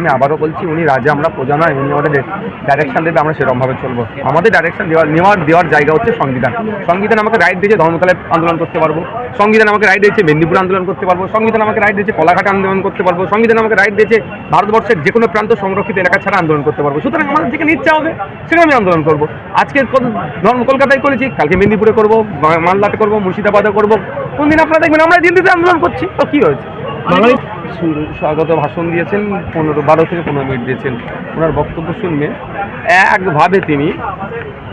আমি আবারও বলছি, উনি রাজা, আমরা প্রজা নয়, উনি আমাদের ডাইরেকশন দেবে, আমরা সেরকমভাবে চলবো। আমাদের ডাইরেকশন দেওয়ার, নেওয়ার, দেওয়ার জায়গা হচ্ছে সংবিধান। সংবিধান আমাকে রাইট দিয়েছে ধর্মতলায় আন্দোলন করতে পারব। সংবিধান আমাকে রাইট দিয়েছে মেদিনীপুর আন্দোলন করতে পারব। সংবিধান আমাকে রাইট দিয়েছে কলাঘাট আন্দোলন করতে পারব। সংবিধান আমাকে রাইট দিয়েছে ভারতবর্ষের যে কোনো প্রান্ত সংরক্ষিত এলাকা ছাড়া আন্দোলন করতে পারব। সুতরাং আমাদের যেখানে ইচ্ছা হবে সেখানে আমি আন্দোলন করব। আজকে ধর্ম কলকাতায় করেছি, কালকে মেদিনীপুরে করব মালদাতে করব, মুর্শিদাবাদে করব। কোনদিন আপনারা দেখবেন, আমরা দিল্লিতে আন্দোলন করছি। তো কী হয়েছে? স্বাগত ভাষণ দিয়েছেন, পনেরো, বারো থেকে পনেরো মিনিট দিয়েছেন। ওনার বক্তব্য শুনবে একভাবে তিনি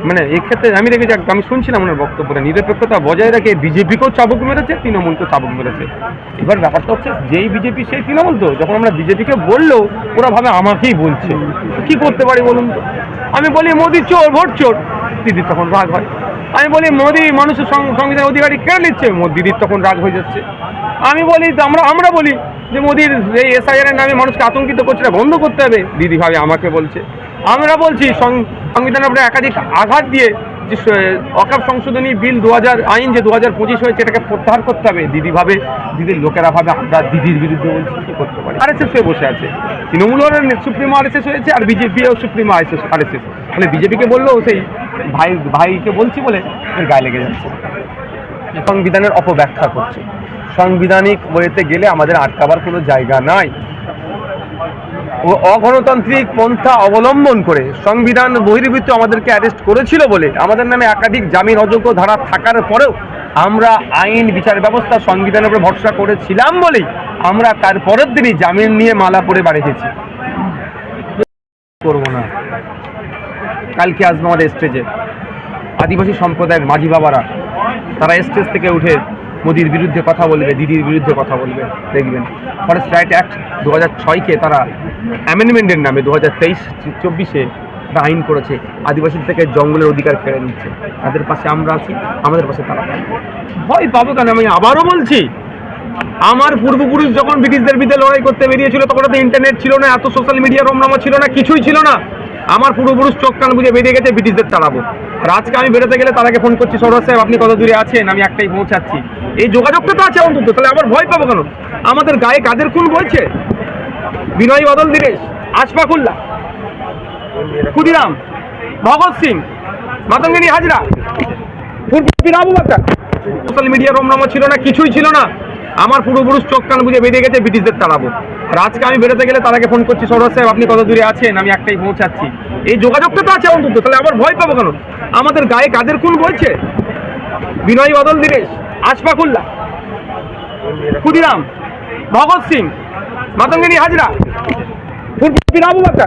মানে এক্ষেত্রে আমি দেখেছি আমি শুনছিলাম ওনার বক্তব্যটা। নিরপেক্ষতা বজায় রেখে বিজেপিকেও চাবুক মেরেছে, তৃণমূলকেও চাবুক মেরেছে। এবার ব্যাপারটা হচ্ছে, যেই বিজেপি, সেই তৃণমূল তো। যখন আমরা বিজেপিকে বললেও, ওরা ভাবে আমাকেই বলছে। কি করতে পারি বলুন তো? আমি বলি, মোদি চোর, ভোট চোর। দিদির তখন রাগ হয়। আমি বলি, মোদি মানুষের সংবিধান অধিকারী কেড়ে নিচ্ছে? দিদির তখন রাগ হয়ে যাচ্ছে। আমি বলি, আমরা আমরা বলি। যে মোদির এই এসআইআর এর নামে মানুষকে আতঙ্কিত করছে এটা বন্ধ করতে হবে। দিদি ভাবে আমাকে বলছে। আমরা বলছি সংবিধানের উপরে একাধিক আঘাত দিয়ে যে অকাপ সংশোধনী বিল দু হাজার আইন যে দু হাজার পঁচিশ হয়েছে, এটাকে প্রত্যাহার করতে হবে। দিদি ভাবে দিদির লোকেরা ভাবে আমরা দিদির বিরুদ্ধে বলছি, কি করতে পারি? আর এস হয়ে বসে আছে। তৃণমূল সুপ্রিমো আর হয়েছে, আর বিজেপিও supremo R S S R S S মানে বিজেপিকে বললেও সেই ভাই ভাইকে বলছি বলে গায়ে লেগে যাচ্ছে। সংবিধানের অপব্যাখ্যা করছে। সাংবিধানিক ওয়েতে গেলে আমাদের আটকাবার কোনো জায়গা নাই। ও অগণতান্ত্রিক পন্থা অবলম্বন করে সংবিধান বহির্ভূত আমাদেরকে অ্যারেস্ট করেছিল বলে, আমাদের নামে একাধিক জামিন অযোগ্য ধারা থাকার পরেও আমরা আইন, বিচার ব্যবস্থা সংবিধানের উপরে ভরসা করেছিলাম বলেই আমরা তার পরের দিনই জামিন নিয়ে মালা পরে বাড়ি গেছি। করব না। কালকে আসবে আমাদের স্টেজে আদিবাসী সম্প্রদায়ের মাঝি বাবারা, তারা স্টেজ থেকে উঠে মোদির বিরুদ্ধে কথা বলবে, দিদির বিরুদ্ধে কথা বলবে, দেখবেন। ফরেস্ট রাইট অ্যাক্ট দু হাজার ছয়কে তারা অ্যামেন্ডমেন্টের নামে দু হাজার তেইশ চব্বিশে একটা আইন করেছে আদিবাসী থেকে জঙ্গলের অধিকার কেড়ে নিচ্ছে। তাদের পাশে আমরা আছি, আমাদের পাশে তারা ভয় পাবো কেন? আমি আবারও বলছি, আমার পূর্বপুরুষ যখন ব্রিটিশদের বিরুদ্ধে লড়াই করতে বেরিয়েছিল, তখন তো ইন্টারনেট ছিল না, এত সোশ্যাল মিডিয়া রমনামা ছিল না, কিছুই ছিল না। আমার পূর্বপুরুষ চোখ কান বুঝে বেরিয়ে গেছে, ব্রিটিশদের তাড়াবো। আর আজকে আমি বেরোতে গেলে তারাকে ফোন করছি, সৌরভ সাহেব, আপনি কত দূরে আছেন? আমি একটাই পৌঁছাচ্ছি। এই যোগাযোগটা তো আছে অন্তত, তাহলে আবার ভয় পাবো কেন? আমাদের গায়ে কাদের খুন বলছে? বিনয় বদল, দীরেশ, আশফাকুল্লাহ, ক্ষুদিরাম, ভগৎ সিং, মাতঙ্গিনী হাজরা সোশ্যাল মিডিয়া রমনামা ছিল না, কিছুই ছিল না। আমার পূর্বপুরুষ চোখ কান বুঝে বেরিয়ে গেছে, ব্রিটিশদের তাড়াবো। আর আজকে আমি বেরোতে গেলে তারাকে ফোন করছি সৌরভ সাহেব, আপনি কত দূরে আছেন? আমি একটাই পৌঁছাচ্ছি। এই যোগাযোগটা তো আছে অন্তত, তাহলে আবার ভয় পাবো কেন? আমাদের গায়ে কাদের খুন বলছে? বিনয় বাদল, দীরেশ আশফাকুল্লা ক্ষুদিরাম ভগৎ সিং, মাতঙ্গিনী হাজরা আবু বাক্কা